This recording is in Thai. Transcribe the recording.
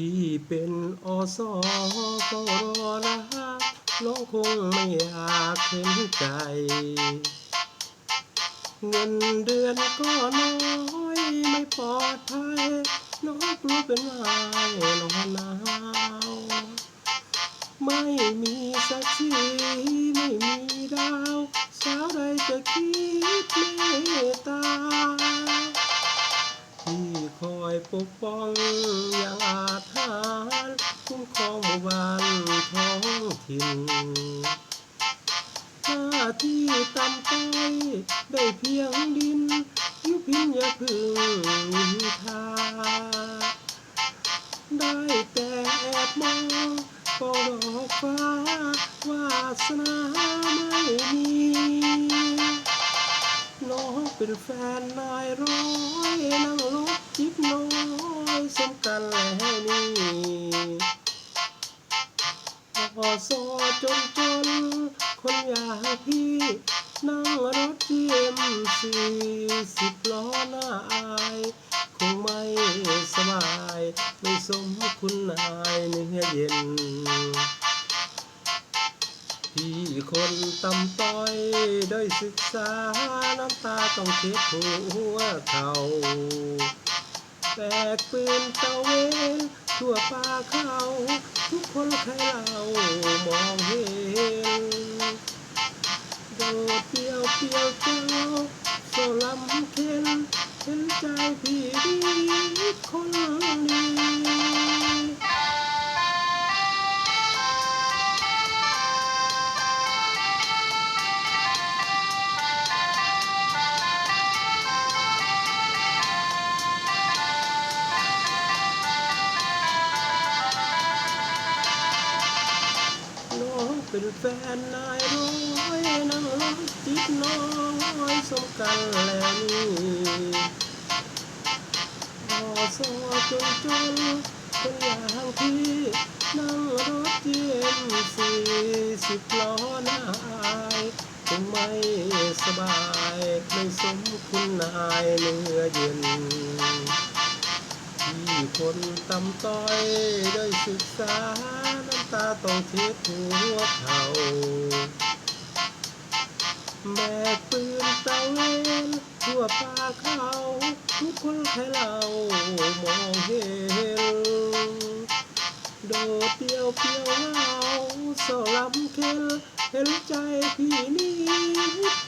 พี่เป็นอสอก็รอรักน้องคงไม่อยากเห็นใจ เงินเดือนก็น้อยไม่ปลอดภัยน้องกลัวเป็นไม้น้องหนาว ไม่มีสักสี ปกป้องอย่างอาถรรพ์คุ้มครองหมู่บ้านท้องถิ่นหน้าที่ตำต้อยได้เพียงดินยุพินอย่าพึ่งนินทาได้แต่แอบมองปอดอกฟ้าวาสนาไม่มีน้องเป็นแฟนนายร้อยนั่ง น้อยสมกันแล้วนี่พอซอจนจน คนอย่างพี่นั่งรถเยี่ยมสี่สิบล้อหน้าอาย คงไม่สบาย ไม่สมคุณนายเนื้อเย็น พี่คนตำต้อยได้ศึกษา น้ำตาต้องเช็ดหัวเขา แตกปืนตะเวนทั่วป่าเขาทุกคนใครเรามองเห็นโดดเดียวเปียวเจ้าโซลำเค็นเห็นใจพี่ดี เป็นแฟนนายร้อยนั่งรถจิบน้อยสมกันแล้วนี่พอสอจนจนคนอย่างพี่นั่งรถเยี่ยมสี่สิบล้อนาอายคงไม่สบายไม่สมคุณนายเนื้อเย็นที่คนตำต้อยได้ศึกษา ตาต้องเช็ดหัวเขาแบกปืนตะเวนทั่วป่าเขาทุกคนใครเรามองเห็น โดดเดียวเพียวเหงาสลำเค็นเห็นใจพี่นี้